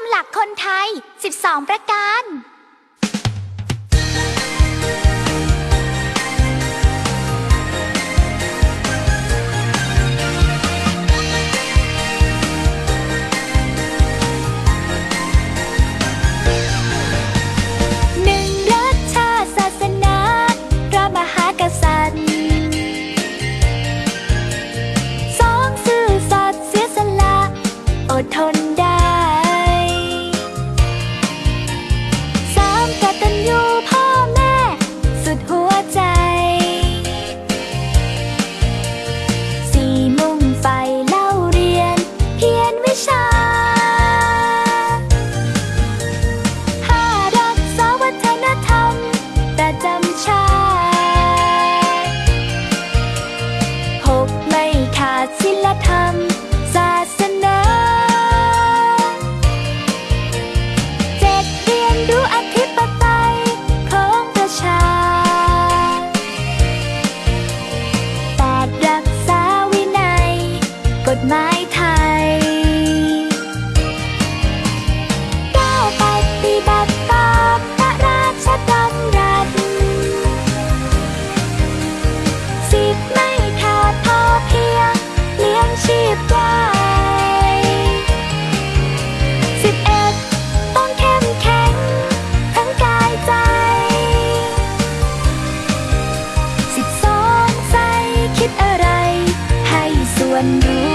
มหลักคนไทย 12 ประการ bandung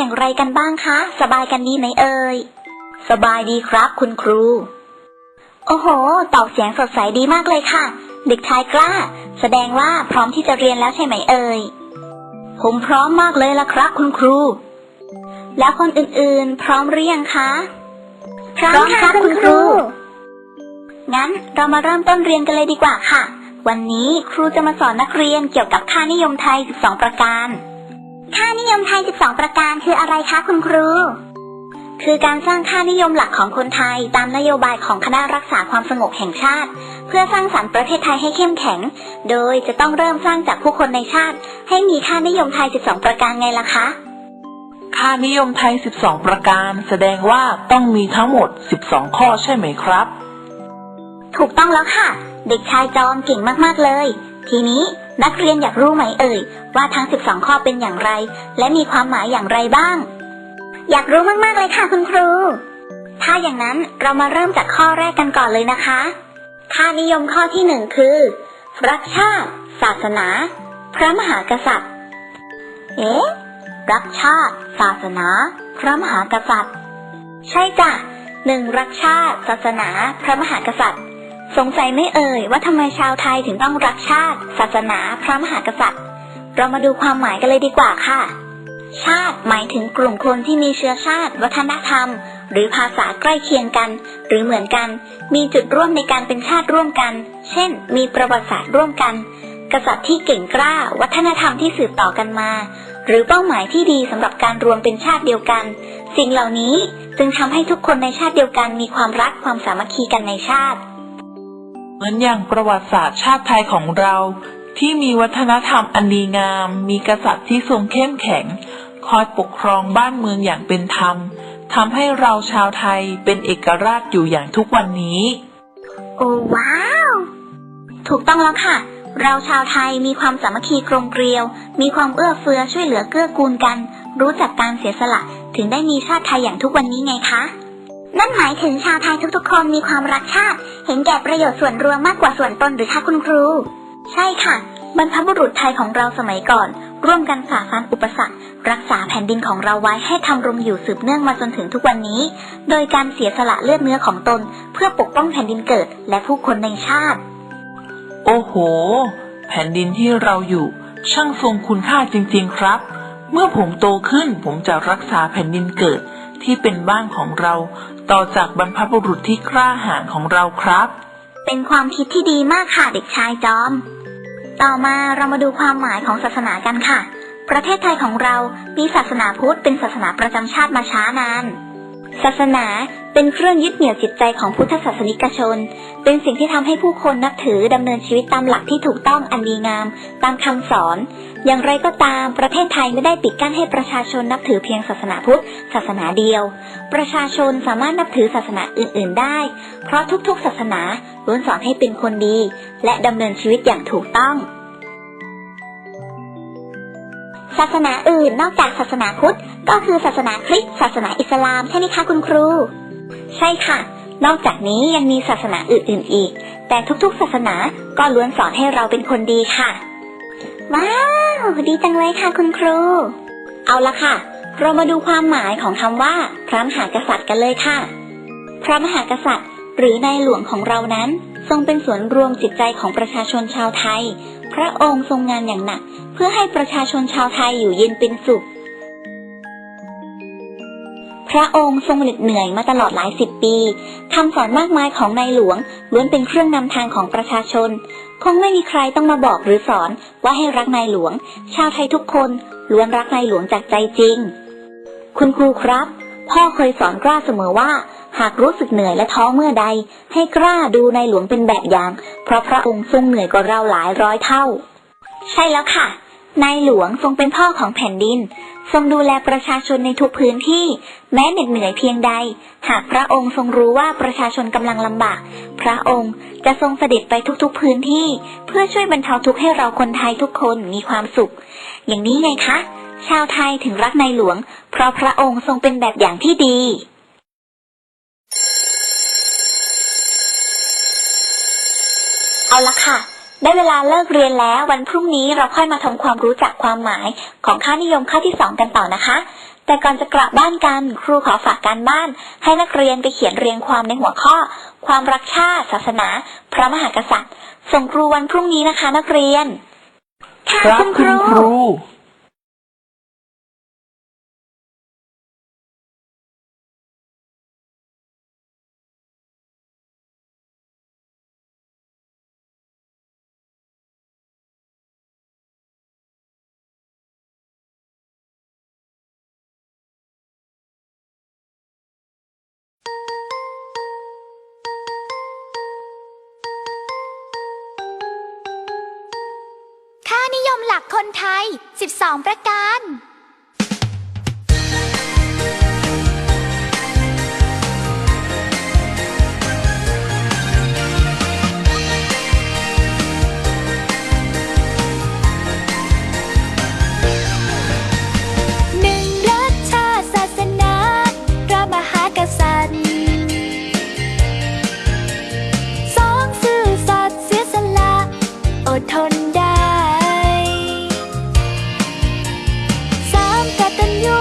อย่างไรกันบ้างคะ สบายกันดีไหมเอ่ย สบายดีครับคุณครู โอ้โห ตอบเสียงสดใสดีมากเลยค่ะ เด็กชายกล้า แสดงว่าพร้อมที่จะเรียนแล้วใช่ไหมเอ่ย ผมพร้อมมากเลยละครับคุณครู แล้วคนอื่นๆ พร้อมหรือยังคะ พร้อมค่ะคุณครู งั้นเรามาเริ่มต้นเรียนกันเลยดีกว่าค่ะ วันนี้ครูจะมาสอนนักเรียนเกี่ยวกับค่านิยมไทย 12 ประการ ค่านิยมไทย 12 ประการคืออะไรคะคุณครู คือการสร้างค่านิยมหลักของคนไทยตามนโยบายของคณะรักษาความสงบแห่งชาติ เพื่อสร้างสรรค์ประเทศไทยให้เข้มแข็ง โดยจะต้องเริ่มสร้างจากผู้คนในชาติ ให้มีค่านิยมไทย 12 ประการไงล่ะคะ ค่านิยมไทย 12 ประการ แสดงว่าต้องมีทั้งหมด 12 ข้อใช่ไหมครับ ถูกต้องแล้วค่ะ เด็กชายจอมเก่งมากๆเลย ทีนี้ นักเรียนอยากรู้ไหมเอ่ย ว่าทั้ง 12 ข้อเป็นอย่างไร และมีความหมายอย่างไรบ้าง อยากรู้มากๆเลยค่ะคุณครู ถ้าอย่างนั้นเรามาเริ่มจากข้อแรกกันก่อนเลยนะคะ ค่านิยมข้อที่หนึ่งคือ รักชาติ ศาสนา พระมหากษัตริย์ เอ๊ะ รักชาติ ศาสนา พระมหากษัตริย์ ใช่จ้ะหนึ่งรักชาติ ศาสนา พระมหากษัตริย์ สงสัยไม่เอ่ยว่าทำไมชาวไทยถึงต้องรักชาติ ศาสนา พระมหากษัตริย์ เรามาดูความหมายกันเลยดีกว่าค่ะ ชาติหมายถึงกลุ่มคนที่มีเชื้อชาติ วัฒนธรรม หรือภาษาใกล้เคียงกัน หรือเหมือนกัน มีจุดร่วมในการเป็นชาติร่วมกัน เช่น มีประวัติศาสตร์ร่วมกัน กษัตริย์ที่เก่งกล้า วัฒนธรรมที่สืบต่อกันมา หรือเป้าหมายที่ดีสำหรับการรวมเป็นชาติเดียวกัน สิ่งเหล่านี้จึงทำให้ทุกคนในชาติเดียวกันมีความรักความสามัคคีกันในชาติ เหมือนอย่างประวัติศาสตร์ชาติไทยของเราที่มีวัฒนธรรมอันดีงาม มีกษัตริย์ที่ทรงเข้มแข็ง คอยปกครองบ้านเมืองอย่างเป็นธรรมทำให้เราชาวไทยเป็นเอกราชอยู่อย่างทุกวันนี้ โอ้ว้าว ถูกต้องแล้วค่ะ เราชาวไทยมีความสามัคคีกลมเกลียว มีความเอื้อเฟื้อช่วยเหลือเกื้อกูลกัน รู้จักการเสียสละ ถึงได้มีชาติไทยอย่างทุกวันนี้ไงคะ นั่นหมายถึงชาวไทยทุกๆ คนมีความรักชาติ เห็นแก่ประโยชน์ส่วนรวมมากกว่าส่วนตนหรือคะคุณครู ใช่ค่ะ บรรพบุรุษไทยของเราสมัยก่อน ร่วมกันฝ่าฟันอุปสรรค รักษาแผ่นดินของเราไว้ให้ทำรงอยู่สืบเนื่องมาจนถึงทุกวันนี้ โดยการเสียสละเลือดเนื้อของตน เพื่อปกป้องแผ่นดินเกิดและผู้คนในชาติ โอ้โห แผ่นดินที่เราอยู่ ช่างทรงคุณค่าจริง ๆ ครับ เมื่อผมโตขึ้นผมจะรักษาแผ่นดินเกิด ที่เป็นบ้านของเรา ต่อจากบรรพบุรุษที่กล้าหาญของเราครับ เป็นความคิดที่ดีมากค่ะเด็กชายจอม ต่อมาเรามาดูความหมายของศาสนากันค่ะ ประเทศไทยของเรามีศาสนาพุทธเป็นศาสนาประจำชาติมาช้านาน ศาสนาเป็นเครื่องยึดเหนี่ยวจิตใจของพุทธศาสนิกชน เป็นสิ่งที่ทำให้ผู้คนนับถือดำเนินชีวิตตามหลักที่ถูกต้องอันดีงาม ตามคำสอน อย่างไรก็ตามประเทศไทยไม่ได้ปิดกั้นให้ประชาชนนับถือเพียงศาสนาพุทธศาสนาเดียว ประชาชนสามารถนับถือศาสนาอื่น ๆ ได้ เพราะทุกๆ ศาสนาล้วนสอนให้เป็นคนดี และดำเนินชีวิตอย่างถูกต้อง ศาสนาอื่นนอกจากศาสนาพุทธ ก็คือศาสนาคริสต์ศาสนาอิสลามใช่ไหมคะคุณครู ใช่ค่ะ นอกจากนี้ยังมีศาสนาอื่นๆอีก แต่ทุกๆ ศาสนาก็ล้วนสอนให้เราเป็นคนดีค่ะ ว้าว ดีจังเลยค่ะคุณครู เอาละค่ะ เรามาดูความหมายของคำว่า พระมหากษัตริย์กันเลยค่ะ พระมหากษัตริย์ หรือในหลวงของเรานั้น ทรงเป็นส่วนรวมจิตใจของประชาชนชาวไทย พระองค์ทรงงานอย่างหนัก เพื่อให้ประชาชนชาวไทยอยู่เย็นเป็นสุข พระองค์ทรงเหน็ดเหนื่อยมาตลอดหลายสิบปีคำสอนมากมายของในหลวงล้วนเป็นเครื่องนำทางของประชาชน คงไม่มีใครต้องมาบอกหรือสอนว่าให้รักในหลวง ชาวไทยทุกคนล้วนรักในหลวงจากใจจริง คุณครูครับ พ่อเคยสอนกล้าเสมอว่า หากรู้สึกเหนื่อยและท้อเมื่อใด ให้กล้าดูในหลวงเป็นแบบอย่าง เพราะพระองค์ทรงเหนื่อยกว่าเราหลายร้อยเท่า ใช่แล้วค่ะ นายหลวงทรงเป็นพ่อของแผ่นดิน ทรงดูแลประชาชนในทุกพื้นที่ แม้เหน็ดเหนื่อยเพียงใด หากพระองค์ทรงรู้ว่าประชาชนกำลังลำบาก พระองค์จะทรงเสด็จไปทุกๆพื้นที่ เพื่อช่วยบรรเทาทุกข์ให้เราคนไทยทุกคนมีความสุข อย่างนี้ไงคะ ชาวไทยถึงรักในหลวง เพราะพระองค์ทรงเป็นแบบอย่างที่ดี เอาละค่ะ ได้เวลาเลิกเรียนแล้ววันพรุ่งนี้เราค่อยมาทำความรู้จักความหมายของค่านิยมข้อที่สองกันต่อนะคะ แต่ก่อนจะกลับบ้านกันครูขอฝากการบ้าน ให้นักเรียนไปเขียนเรียงความในหัวข้อ ความรักชาติ ศาสนา พระมหากษัตริย์ ส่งครูวันพรุ่งนี้นะคะ นักเรียนค่ะครับคุณครู หลักคนไทย 12 ประการ ส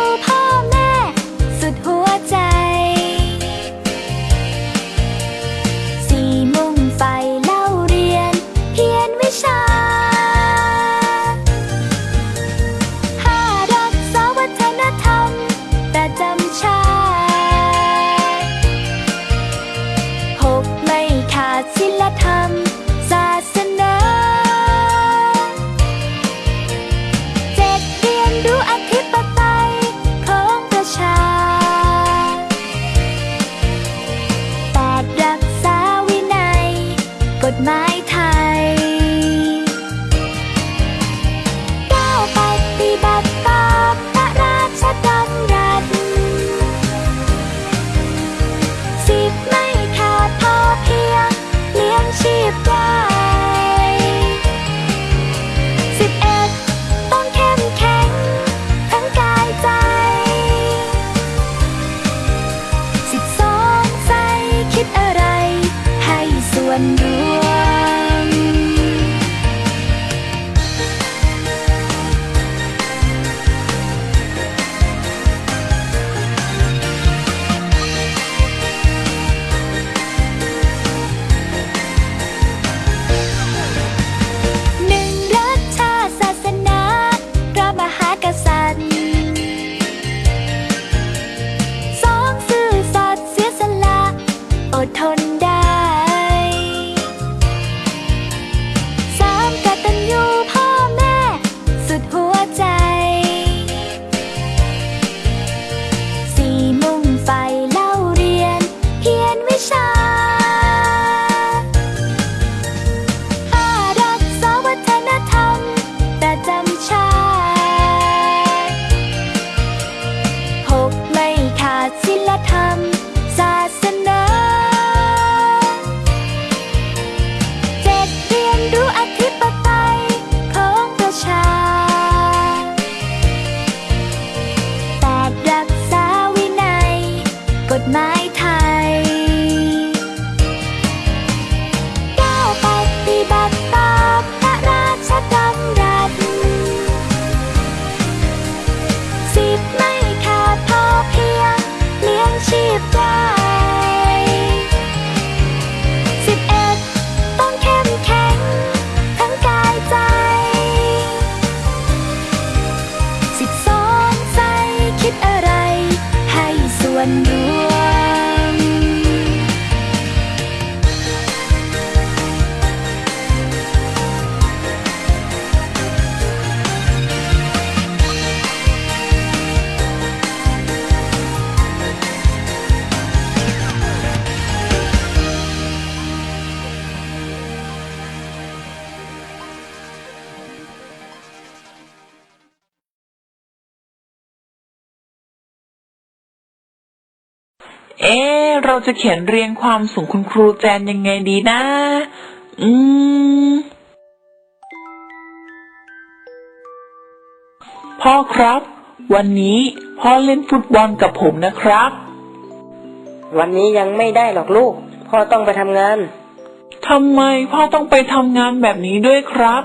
อ๊ะเราจะเขียนเรียงความสูงคุณครูแจนยังไงดีนะ อืม พ่อครับ วันนี้พ่อเล่นฟุตบอลกับผมนะครับ วันนี้ยังไม่ได้หรอกลูก พ่อต้องไปทำงานทำไมพ่อต้องไปทำงานแบบนี้ด้วยครับ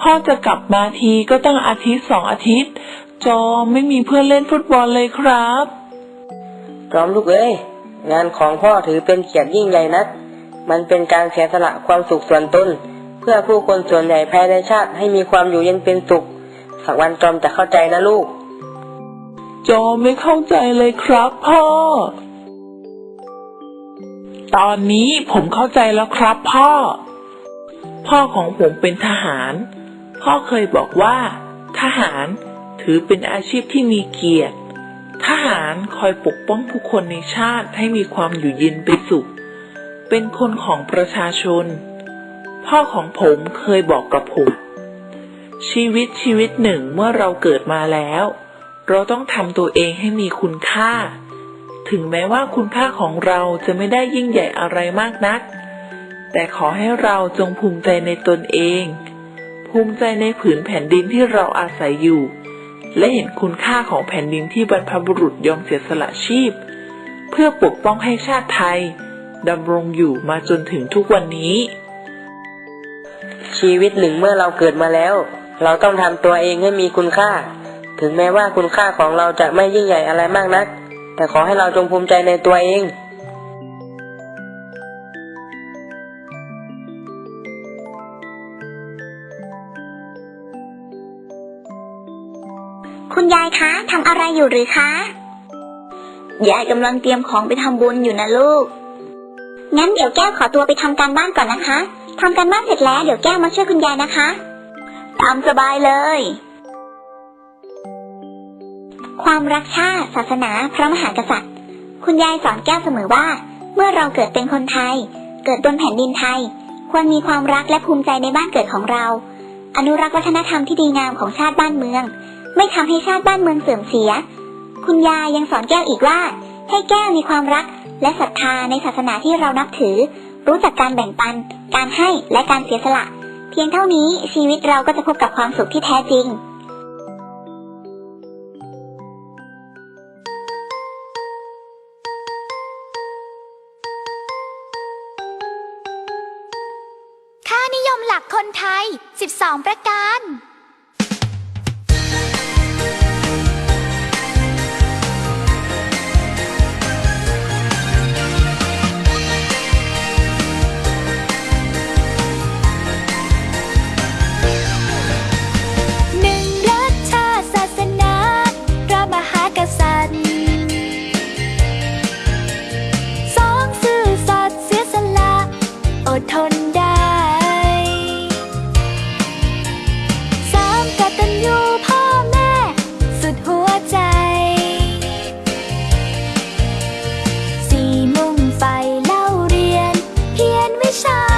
พ่อจะกลับมาทีก็ตั้งอาทิตย์สองอาทิตย์ จอไม่มีเพื่อนเล่นฟุตบอลเลยครับพร้อมลูกเอ้ย งานของพ่อถือเป็นเกียรติยิ่งใหญ่นัก มันเป็นการเสียสละความสุขส่วนตนเพื่อผู้คนส่วนใหญ่ภายในชาติให้มีความอยู่เย็นเป็นสุข สักวันจอมจะเข้าใจนะลูก จอมไม่เข้าใจเลยครับพ่อ ตอนนี้ผมเข้าใจแล้วครับพ่อ พ่อของผมเป็นทหาร พ่อเคยบอกว่า ทหารถือเป็นอาชีพที่มีเกียรติ ทหารคอยปกป้องผู้คนในชาติให้มีความอยู่เย็นเป็นสุข เป็นคนของประชาชน พ่อของผมเคยบอกกับผม ชีวิตชีวิตหนึ่งเมื่อเราเกิดมาแล้ว เราต้องทำตัวเองให้มีคุณค่า ถึงแม้ว่าคุณค่าของเราจะไม่ได้ยิ่งใหญ่อะไรมากนัก แต่ขอให้เราจงภูมิใจในตนเอง ภูมิใจในผืนแผ่นดินที่เราอาศัยอยู่ และเห็นคุณค่าของแผ่นดินที่บรรพบุรุษยอมเสียสละชีพ เพื่อปกป้องให้ชาติไทยดำรงอยู่มาจนถึงทุกวันนี้ ชีวิตหนึ่งเมื่อเราเกิดมาแล้ว เราต้องทำตัวเองให้มีคุณค่า ถึงแม้ว่าคุณค่าของเราจะไม่ยิ่งใหญ่อะไรมากนัก แต่ขอให้เราจงภูมิใจในตัวเอง คุณยายคะทำอะไรอยู่หรือคะ ยายกำลังเตรียมของไปทำบุญอยู่นะลูก งั้นเดี๋ยวแก้วขอตัวไปทำการบ้านก่อนนะคะทำการบ้านเสร็จแล้วเดี๋ยวแก้วมาช่วยคุณยายนะคะตามสบายเลย ความรักชาติ ศาสนา พระมหากษัตริย์ คุณยายสอนแก้วเสมอว่า เมื่อเราเกิดเป็นคนไทย เกิดบนแผ่นดินไทย ควรมีความรักและภูมิใจในบ้านเกิดของเรา อนุรักษ์วัฒนธรรมที่ดีงามของชาติบ้านเมือง ไม่ทำให้ชาติบ้านเมืองเสื่อมเสีย คุณยายยังสอนแก้วอีกว่า ให้แก้วมีความรักและศรัทธาในศาสนาที่เรานับถือ รู้จักการแบ่งปัน การให้และการเสียสละ เพียงเท่านี้ชีวิตเราก็จะพบกับความสุขที่แท้จริงค่านิยมหลักคนไทย 12 ประการ พี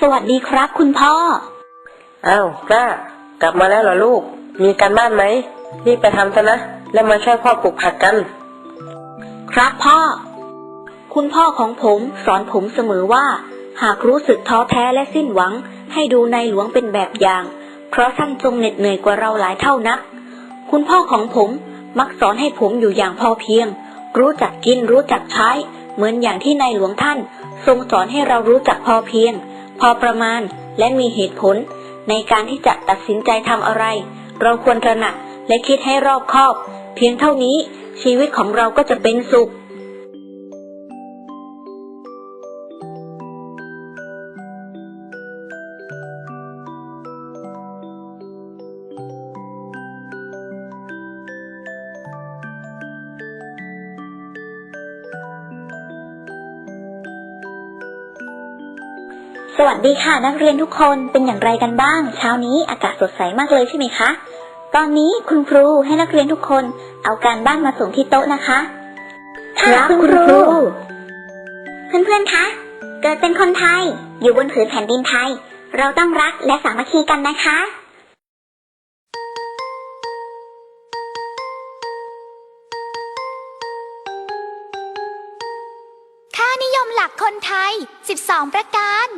สวัสดีครับ คุณพ่อ อ้าวกล้ากลับมาแล้วเหรอลูก มีการบ้านไหมรีบไปทำซะนะ แล้วมาช่วยพ่อปลูกผักกัน ครับพ่อ คุณพ่อของผมสอนผมเสมอว่า หากรู้สึกท้อแท้และสิ้นหวัง ให้ดูในหลวงเป็นแบบอย่าง เพราะท่านทรงเหน็ดเหนื่อยกว่าเราหลายเท่านัก คุณพ่อของผมมักสอนให้ผมอยู่อย่างพอเพียง รู้จักกินรู้จักใช้ เหมือนอย่างที่ในหลวงท่าน ทรงสอนให้เรารู้จักพอเพียง พอประมาณและมีเหตุผล ในการที่จะตัดสินใจทำอะไร เราควรตระหนักและคิดให้รอบคอบ เพียงเท่านี้ชีวิตของเราก็จะเป็นสุข สวัสดีค่ะนักเรียนทุกคนเป็นอย่างไรกันบ้าง เช้านี้อากาศสดใสมากเลยใช่ไหมคะ ตอนนี้คุณครูให้นักเรียนทุกคนเอาการบ้านมาส่งที่โต๊ะนะคะครับคุณครูเพื่อนๆคะเกิดเป็นคนไทยอยู่บนผืนแผ่นดินไทย เราต้องรักและสามัคคีกันนะคะ ค่านิยมหลักคนไทย 12 ประการ